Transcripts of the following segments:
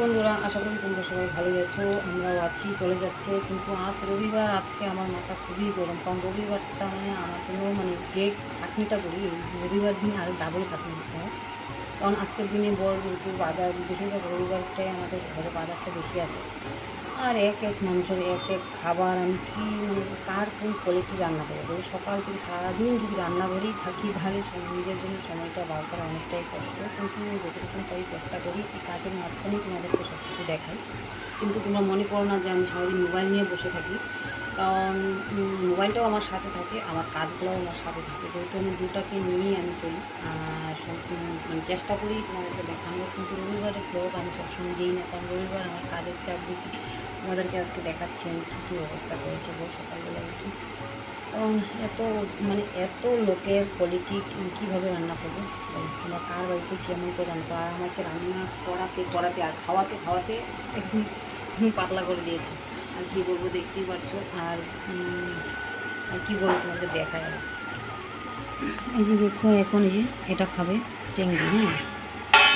বন্ধুরা, আশা করি তোমরা সবাই ভালোই আছো, আমরাও আছি, চলে যাচ্ছে। কিন্তু আজ রবিবার, আজকে আমার মাথা খুবই গরম। কারণ রবিবারটা মানে আমার জন্য মানে যে খাটনিটা করি রবিবার দিন আরও ডাবল খাটনি দিতে হয়। কারণ আজকের দিনে বড় যেহেতু বাজার বেশিরভাগ রবিবারটাই আমাদের ঘরে বাজারটা বেশি আসে। আর এক এক মানুষের এক এক খাবার, আমি কী মানে কার কোন কোয়ালিটি রান্না করে বলি সকাল থেকে সারাদিন যদি রান্না রান্নাঘরেই থাকি, তাহলে নিজের জন্য সময়টা বার করা অনেকটাই কষ্ট। কিন্তু যতটুকু তাই চেষ্টা করি, এই কাজের মাঝখানেই তোমাদেরকে সব কিছু দেখাই। কিন্তু তোমরা মনে করো না যে আমি সারাদিন মোবাইল নিয়ে বসে থাকি। কারণ মোবাইলটাও আমার সাথে থাকে, আমার কাজগুলোও আমার সাথে থাকে। যেহেতু আমি দুটাকে নিয়েই আমি চলি, আর মানে চেষ্টা করি তোমাদেরকে দেখানোর, কিন্তু রবিবারের ব্লগ আমি সবসময় দিই না, কারণ রবিবার আমার কাজের চাপ বেশি। তোমাদেরকে আজকে দেখাচ্ছি আমি কী কী অবস্থা করেছি বল সকালবেলা উঠি। কারণ এত মানে এত লোকের কোয়ালিটি কীভাবে রান্না করব? তোমরা কার বাড়িতে কেমন করে রান্না করো? আর আমাকে রান্না করাতে করাতে, আর খাওয়াতে খাওয়াতে একদম পাতলা করে দিয়েছে। কী বলব, দেখতেই পারছ। আর আর কী বলব তোমাদের আর এই যে দেখো, এখন যে এটা খাবে টেঙ্গি হ্যাঁ?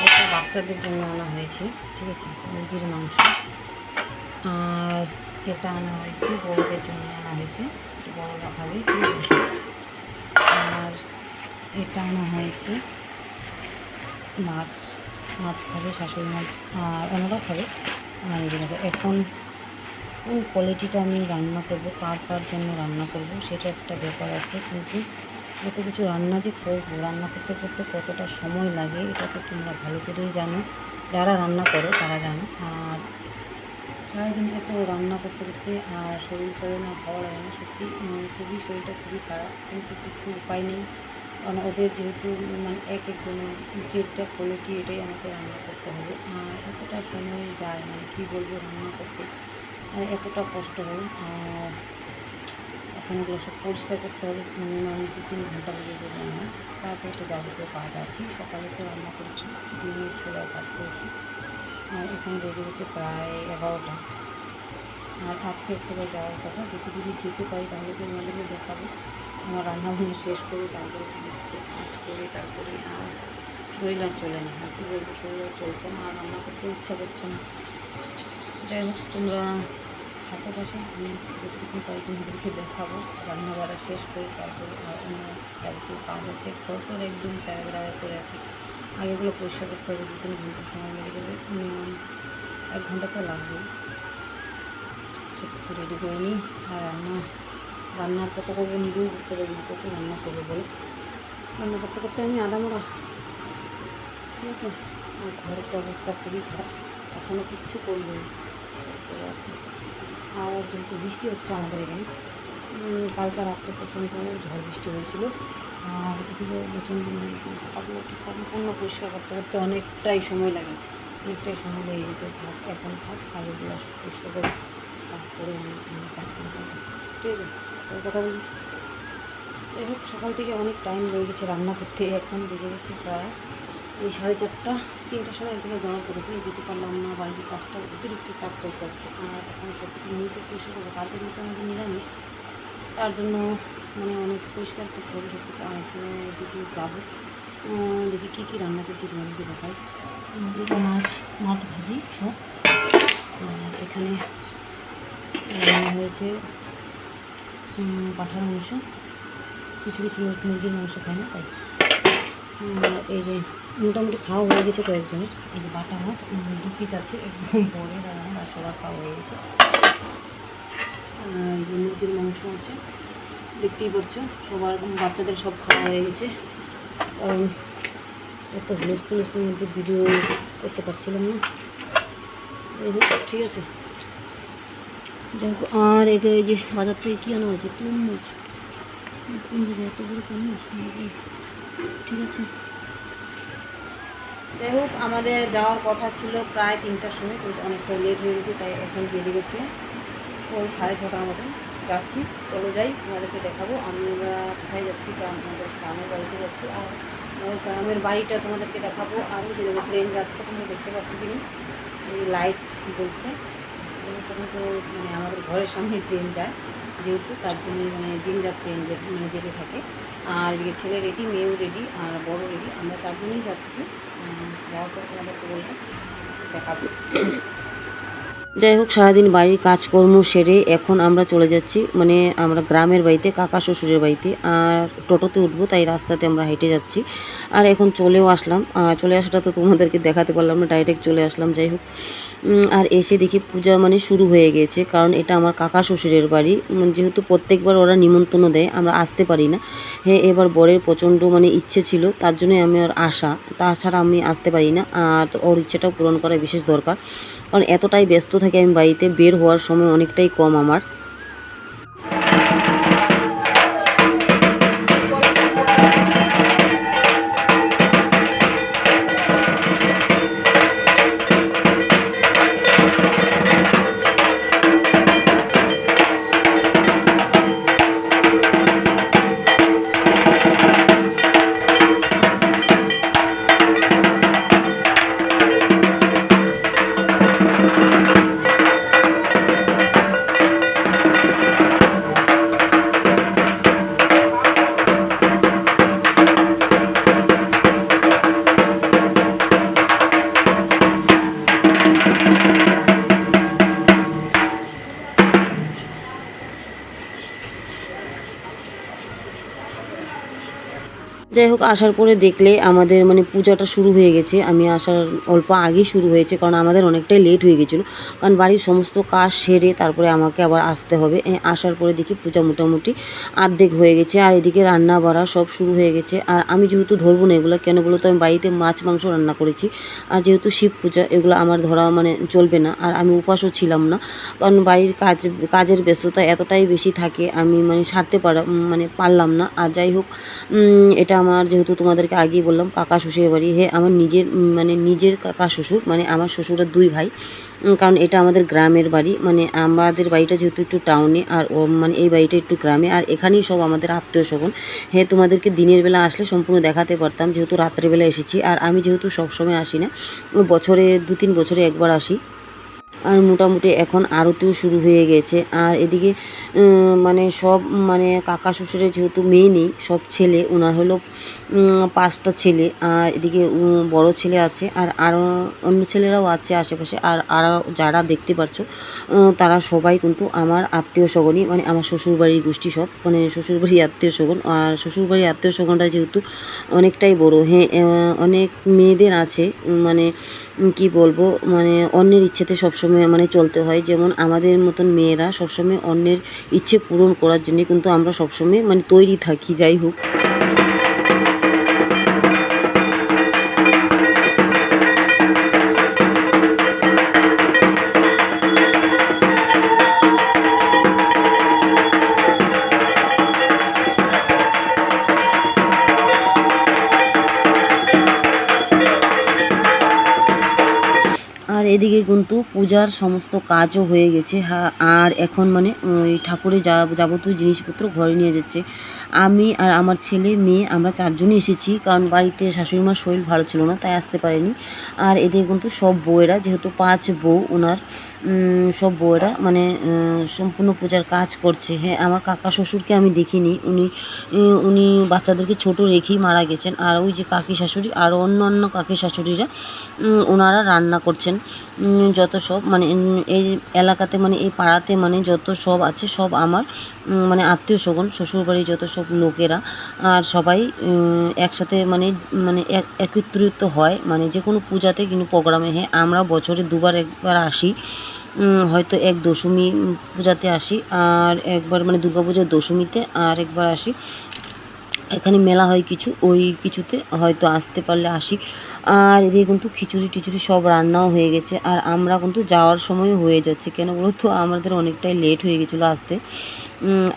এটা বাচ্চাদের জন্য আনা হয়েছে, ঠিক আছে, মুরগির মাংস। আর এটা আনা হয়েছে, বড়দের জন্য আনা হয়েছে বড়রা খাবে আর এটা আনা হয়েছে, মাছ মাছ খাবে শাশুড়ি মাছ, আর ওনারা খাবে। খাবে। এখন কোন কোয়ালিটিটা আমি রান্না করব, কার কার জন্য রান্না করব, সেটা একটা ব্যাপার আছে। কিন্তু যত কিছু রান্না যে করব, রান্না করতে করতে কতটা সময় লাগে, এটা তো তোমরা ভালো করেই জানো। যারা রান্না করো, তারা জানো। আর সারাদিন এত রান্না করতে করতে, আর শরীর চলে না ভালো লাগে না, সত্যি খুবই শরীরটা খুবই খারাপ। কিন্তু কিছু উপায় নেই। কারণ ওদের যেহেতু মানে এক একজনের যেটা কোয়ালিটি এটাই আমাকে রান্না করতে হবে। আর এতটা সময় যায় মানে কী বলব রান্না করতে? এতটা কষ্ট হয়। আর এখন এগুলো সব পরিষ্কার করতে হবে, মিনিমাম দু তিন ঘণ্টা লেগে যাবে আমার। তারপরে তো যাবতীয় কাজ আছে। সকালে তো রান্না করেছি, ডিমের ছোলার কাজ করেছি। আর এখানে বেজে গেছে প্রায় এগারোটা। আর আজকে জায়গায় যাওয়ার কথা। যদি যদি যেতে পারি, তাহলে তো তোমাদেরকে দেখাবো। আমার রান্নাবান্না শেষ করে তারপরে কাজ করে তারপরে আর শরীর আর চলে না। আর কী বলব শরীর আর চলছে না, আর রান্না করতে ইচ্ছা করছে না। যাই হোক, তোমরা থাকো পাশে আমি যতটুকু পারি তোমাদেরকে দেখাবো রান্না বাড়া শেষ করে তারপরে অন্য যাবতীয় কাজ আছে ঘর তোর একদম সারা করে আছে। আগেগুলো পরিষ্কার করতে হবে দু তিন ঘণ্টা সময় লেগে যাবে, মিনিমাম এক ঘণ্টা তো লাগবে সব রেডি করে নিই, আর রান্না রান্না কত করব নিজেও বুঝতে পারি কত রান্না করব বলে? রান্না করতে করতে আমি আদামোড়া ঠিক আছে? আর ঘরের অবস্থা খুবই খারাপ এখনও কিচ্ছু করব আছে আর যেহেতু বৃষ্টি হচ্ছে আমাদের এখানে। কালকে রাত্রে প্রচণ্ড ঝড় বৃষ্টি হয়েছিল। আর প্রচণ্ড সম্পূর্ণ পরিষ্কার করতে করতে অনেকটাই সময় লাগে। অনেকটাই সময় লেগে গেছে। থাক এখন থাক কাজগুলো পরিষ্কার করে তারপরে আমি আমি কাজ করব ঠিক আছে? ওই কথা বলি হোক, সকাল থেকে অনেক টাইম লেগে গেছে রান্না করতে। এখন বেজে গেছে প্রায় এই সাড়ে চারটা, তিনটার সময় এক জায়গায় জমা করেছি। যেতে পারলাম না বাড়িতে কাজটা অতিরিক্ত চাপ করতে আসছে। আর এখন সব কিছু নিচে পরিষ্কার করব কালকে যেহেতু আমাদের নিরামিষ। তার জন্য মানে অনেক পরিষ্কার করতে হবে সব কিছু আর যদি যাব। দেখি কী কী রান্না করছি তোমাদেরকে দেখাই। দুটো মাছ মাছ ভাজি সব। এখানে রান্না হয়েছে পাঁঠার মাংস। কিছু কিছু মুরগির মাংস খায় না, তাই। এই যে মোটামুটি খাওয়া হয়ে গেছে কয়েকজনের এই যে বাটা মাছ দু পিস আছে একদম বড় আর সবার খাওয়া হয়ে গেছে। এই যে মুরগির মাংস আছে দেখতেই পাচ্ছ সবার বাচ্চাদের সব খাওয়া হয়ে গেছে। কারণ এত হুলস্থ হুলস্থের মধ্যে ভিডিও করতে পারছিলাম না। ঠিক আছে। যাই হোক, আর এই যে বাজার থেকে কী আনা হয়েছে? জায়গায় এত বড় তরমুজ? ঠিক আছে। যাই হোক, আমাদের যাওয়ার কথা ছিল প্রায় তিনটার সময়, কিন্তু অনেকটা লেট হয়ে গেছে, তাই এখন বেরিয়ে গেছে। ওই সাড়ে ছটার মতন যাচ্ছি। চলে যাই, তোমাদেরকে দেখাবো। আমরা কোথায় যাচ্ছি? আমাদের গ্রামের বাড়িতে যাচ্ছি। আর আমাদের গ্রামের বাড়িটা তোমাদেরকে দেখাবো। আর ওই যে ট্রেন যাচ্ছে, তোমরা দেখতে পাচ্ছি কিনা এই লাইট জ্বলছে। তখন তো মানে আমাদের ঘরের সামনে ট্রেন যায়, যেহেতু তার জন্য মানে দিন রাত ট্রেন মানে যেতে থাকে। আর এদিকে ছেলে রেডি মেয়েও রেডি আর বড় রেডি আমরা তার চারজনেই যাচ্ছি। যাওয়ার পর তোমাদেরকে বলব দেখাবো যাই হোক সারাদিন বাড়ির কাজকর্ম সেরে এখন আমরা চলে যাচ্ছি। মানে আমরা গ্রামের বাড়িতে, কাকা শ্বশুরের বাড়িতে। আর টোটোতে উঠবো, তাই রাস্তাতে আমরা হেঁটে যাচ্ছি। আর এখন চলেও আসলাম। চলে আসাটা তো তোমাদেরকে দেখাতে পারলাম না, ডাইরেক্ট চলে আসলাম যাই হোক আর এসে দেখি পূজা মানে শুরু হয়ে গেছে, কারণ এটা আমার কাকা শ্বশুরের বাড়ি। যেহেতু প্রত্যেকবার ওরা নিমন্ত্রণ দেয়, আমরা আসতে পারি না। হ্যাঁ এবার বরের প্রচণ্ড মানে ইচ্ছে ছিল, তার জন্যই আমি ওর আশা তাছাড়া আমি আসতে পারি না, আর ওর ইচ্ছেটাও পূরণ করা বিশেষ দরকার। কারণ এতটাই ব্যস্ত থাকি আমি বাড়িতে বের হওয়ার সময় অনেকটাই কম আমার। যাই হোক, আসার পরে দেখলে আমাদের মানে পূজাটা শুরু হয়ে গেছে। আমি আসার অল্প আগেই শুরু হয়েছে, কারণ আমাদের অনেকটাই লেট হয়ে গেছিল। কারণ বাড়ির সমস্ত কাজ সেরে তারপরে আমাকে আবার আসতে হবে। আসার পরে দেখি পূজা মোটামুটি আর্ধেক হয়ে গেছে, আর এদিকে রান্না বাড়া সব শুরু হয়ে গেছে। আর আমি যেহেতু ধরবো না এগুলো, কেন বলো তো? আমি বাড়িতে মাছ, মাংস রান্না করেছি। আর যেহেতু শিব পূজা, এগুলো আমার ধরা মানে চলবে না। আর আমি উপাসও ছিলাম না। কারণ বাড়ির কাজ, কাজের ব্যস্ততা এতটাই বেশি থাকে, আমি মানে সারতে পারা মানে পারলাম না। আর যাই হোক এটা আমার যেহেতু তোমাদেরকে আগেই বললাম কাকা শ্বশুরের বাড়ি, হে আমার নিজের মানে নিজের কাকা শ্বশুর মানে আমার শ্বশুরের দুই ভাই কারণ এটা আমাদের গ্রামের বাড়ি মানে আমাদের বাড়িটা যেহেতু একটু টাউনে আর ও মানে এই বাড়িটা একটু গ্রামে, আর এখানেই সব আমাদের আত্মীয় স্বজন। হ্যাঁ তোমাদেরকে দিনের বেলা আসলে সম্পূর্ণ দেখাতে পারতাম, যেহেতু রাত্রেবেলা এসেছি, আর আমি যেহেতু সবসময় আসি না, বছরে দু তিন বছরে একবার আসি। আর মোটামুটি এখন আরতিও শুরু হয়ে গেছে। আর এদিকে মানে সব মানে কাকা শ্বশুরের যেহেতু মেয়ে নেই, সব ছেলে ওনার হলো পাঁচটা ছেলে। আর এদিকে বড় ছেলে আছে, আর আরও অন্য ছেলেরাও আছে আশেপাশে। আর আরও যারা দেখতে পারছ তারা সবাই কিন্তু আমার আত্মীয় স্বজনই মানে আমার শ্বশুরবাড়ির গোষ্ঠী সব। মানে শ্বশুরবাড়ির আত্মীয় স্বজন, আর শ্বশুরবাড়ির আত্মীয় স্বজনটা যেহেতু অনেকটাই বড় হ্যাঁ অনেক মেয়েদের আছে মানে কি বলব মানে অন্যের ইচ্ছেতে সবসময় মানে চলতে হয়। যেমন আমাদের মতন মেয়েরা সবসময় অন্যের ইচ্ছে পূরণ করার জন্য কিন্তু আমরা সবসময় মানে তৈরি থাকি, যাই হোক। এদিকে কিন্তু পূজার সমস্ত কাজও হয়ে গেছে। আর এখন মানে ওই ঠাকুরের যাবতীয় জিনিসপত্র ঘরে নিয়ে যাচ্ছে। আমি আর আমার ছেলে, মেয়ে, আমরা চারজনই এসেছি কারণ বাড়িতে শাশুড়ি মার শরীর ভালো ছিল না, তাই আসতে পারেনি। আর এদিকে কিন্তু সব বউয়েরা, যেহেতু পাঁচ বউ, ওনার সব বউয়েরা মানে সম্পূর্ণ পূজার কাজ করছে। হ্যাঁ আমার কাকা শ্বশুরকে আমি দেখিনি, উনি উনি বাচ্চাদেরকে ছোট রেখেই মারা গেছেন। আর ওই যে কাকি শাশুড়ি, আর অন্য অন্য কাকি শাশুড়িরা ওনারা রান্না করছেন। যত সব মানে এই এলাকাতে মানে এই পাড়াতে মানে যত সব আছে, সব আমার মানে আত্মীয় স্বজন শ্বশুরবাড়ি যত সব লোকেরা আর সবাই একসাথে মানে মানে এক- একত্রিত হয়। মানে যে কোনো পূজাতে কিন্তু প্রোগ্রামে হ্যাঁ আমরা বছরে দুবার একবার আসি। হয়তো এক দশমী পূজাতে আসি আর একবার মানে দুর্গাপূজার দশমীতে আর একবার আসি। এখানে মেলা হয় কিছু, ওই কিছুতে হয়তো আসতে পারলে আসি। আর এদিকে কিন্তু খিচুড়ি টিচুড়ি সব রান্নাও হয়ে গেছে। আর আমরা কিন্তু যাওয়ার সময় হয়ে যাচ্ছে কেন বলো তো? আমাদের অনেকটাই লেট হয়ে গেছিল আসতে।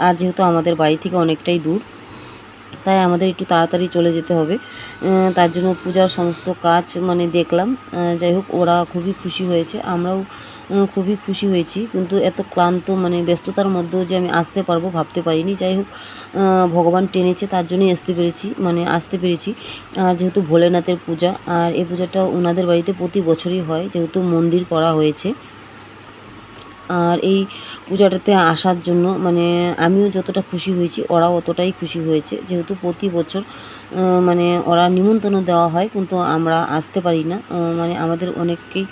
আর যেহেতু আমাদের বাড়ি থেকে অনেকটাই দূর, তাই আমাদের একটু তাড়াতাড়ি চলে যেতে হবে। তার জন্য পূজার সমস্ত কাজ মানে দেখলাম। যাই হোক, ওরা খুবই খুশি হয়েছে। আমরাও খুবই খুশি হয়েছি। কিন্তু এত ক্লান্ত মানে ব্যস্ততার মধ্যেও যে আমি আসতে পারব, ভাবতে পারিনি। যাই হোক ভগবান টেনেছে, তার জন্যই আসতে পেরেছি মানে আসতে পেরেছি। আর যেহেতু ভোলেনাথের পূজা, আর এই পূজাটা ওনাদের বাড়িতে প্রতি বছরই হয়, যেহেতু মন্দির করা হয়েছে। আর এই পূজাটাতে আসার জন্য মানে আমিও যতটা খুশি হয়েছি, ওরাও অতটাই খুশি হয়েছে। যেহেতু প্রতি বছর মানে ওরা নিমন্ত্রণ দেওয়া হয়, কিন্তু আমরা আসতে পারি না। মানে আমাদের অনেককেই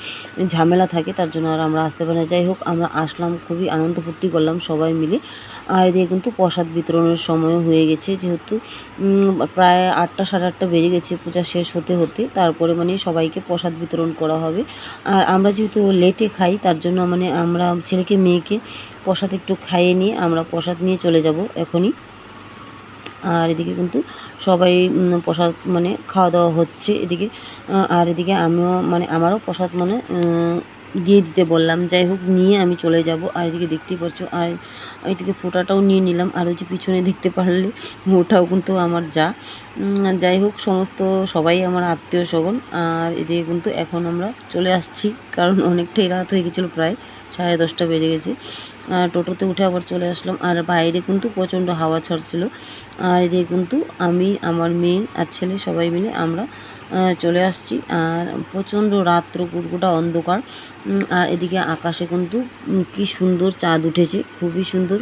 ঝামেলা থাকে, তার জন্য আর আমরা আসতে পারি না। যাই হোক, আমরা আসলাম, খুবই আনন্দ ফুর্তি করলাম সবাই মিলে। আর এদিকে কিন্তু প্রসাদ বিতরণের সময় হয়ে গেছে, যেহেতু প্রায় আটটা, সাড়ে আটটা বেজে গেছে, পূজা শেষ হতে হতে। তারপরে মানে সবাইকে প্রসাদ বিতরণ করা হবে। আর আমরা যেহেতু লেটে খাই, তার জন্য মানে আমরা ছেলেকে, মেয়েকে প্রসাদ একটু খাইয়ে নিয়ে আমরা প্রসাদ নিয়ে চলে যাব এখনই। আর এদিকে কিন্তু সবাই প্রসাদ মানে খাওয়া দাওয়া হচ্ছে এদিকে। আর এদিকে আমিও মানে আমারও প্রসাদ মানে দিয়ে দিতে বললাম। যাই হোক, নিয়ে আমি চলে যাব। আর এদিকে দেখতেই পারছ আর এদিকে ফোটাটাও নিয়ে নিলাম। আর ওই যে পিছনে দেখতে পারলে, ওটাও কিন্তু আমার যা। যাই হোক, সমস্ত সবাই আমার আত্মীয় স্বজন। আর এদিকে কিন্তু এখন আমরা চলে আসছি, কারণ অনেকটাই রাত হয়ে গেছিল প্রায়। সাড়ে দশটা বেজে গেছে। আর টোটোতে উঠে আবার চলে আসলাম। আর বাইরে কিন্তু প্রচণ্ড হাওয়া ছাড়ছিল। আর এদিকে কিন্তু আমি, আমার মেয়ে আর ছেলে সবাই মিলে আমরা চলে আসছি। আর প্রচণ্ড রাত্র কুটকুটা অন্ধকার। আর এদিকে আকাশে কিন্তু কি সুন্দর চাঁদ উঠেছে, খুবই সুন্দর।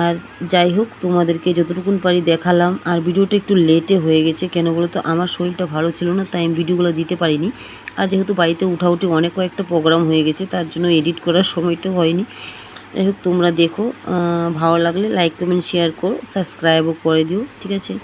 আর যাই হোক, তোমাদেরকে যতটুকুন পারি দেখালাম। আর ভিডিওটা একটু লেটে হয়ে গেছে, কেন বলো তো আমার শরীরটা ভালো ছিল না, তাই আমি ভিডিওগুলো দিতে পারিনি। আর যেহেতু বাড়িতে উঠাউঠি অনেক কয়েকটা প্রোগ্রাম হয়ে গেছে, তার জন্য এডিট করার সময়টা হয়নি। যাই হোক, তোমরা দেখো। ভালো লাগলে লাইক কমেন্ট শেয়ার করো সাবস্ক্রাইবও করে দিও, ঠিক আছে?